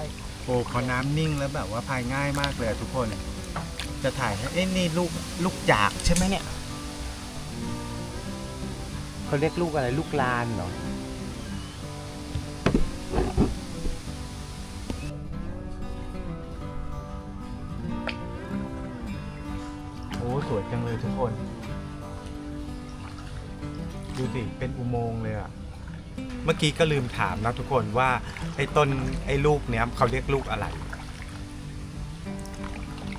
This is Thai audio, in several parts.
ช่ค่ะโอ้เขาน้ำนิ่งแล้วแบบว่าพายง่ายมากเลยอะทุกคน จะถ่ายให้เอ้ยนี่ลูกลูกจากใช่ไหมเนี่ย เขาเรียกลูกอะไรลูกลานเหรอ โอ้ สวยจังเลยทุกคน ดูสิ เป็นอุโมงค์เลยอะ มื่อกี้ก็ลืมถามนะทุกคนว่าไอ้ต้นไอ้ลูกเนี้ยเขาเรียกลูกอะไร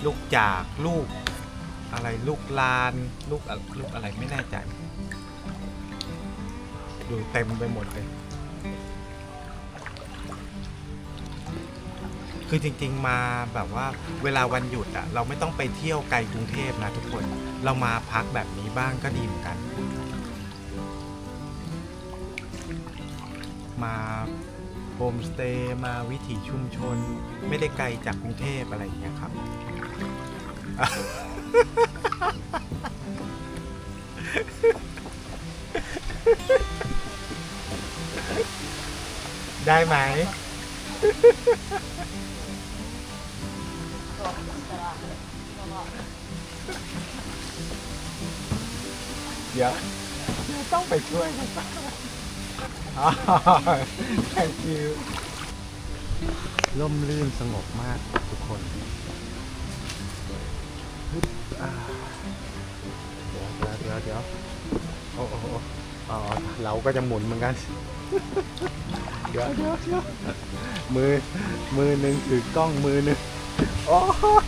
ลูกจากลูกอะไรลูกลานลูกอะลูกอะไรไม่แน่ใจดูเต็มไปหมดเลยคือจริงๆมาแบบว่าเวลาวันหยุดอะเราไม่ต้องไปเที่ยวไกลกรุงเทพนะทุกคน เรามาพักแบบนี้บ้างก็ดีเหมือนกัน มาโฮมสเตย์มาวิถีชุมชน ไม่ได้ไกลจากกรุงเทพอะไรอย่างเงี้ยครับ ได้ไหม เดี๋ยวต้องไปช่วยมัน thank you ร่มรื่นสงบมากทุกคนอ่าเดี๋ยวเดี๋ยวเดี๋ยวเดี๋ยวโอ้โอ้โอ้อ๋อเราก็จะหมุนเหมือนกัน เดี๋ยวเดี๋ยวเดี๋ยวมือ มือหนึ่งถือกล้องมือหนึ่งโอ้ย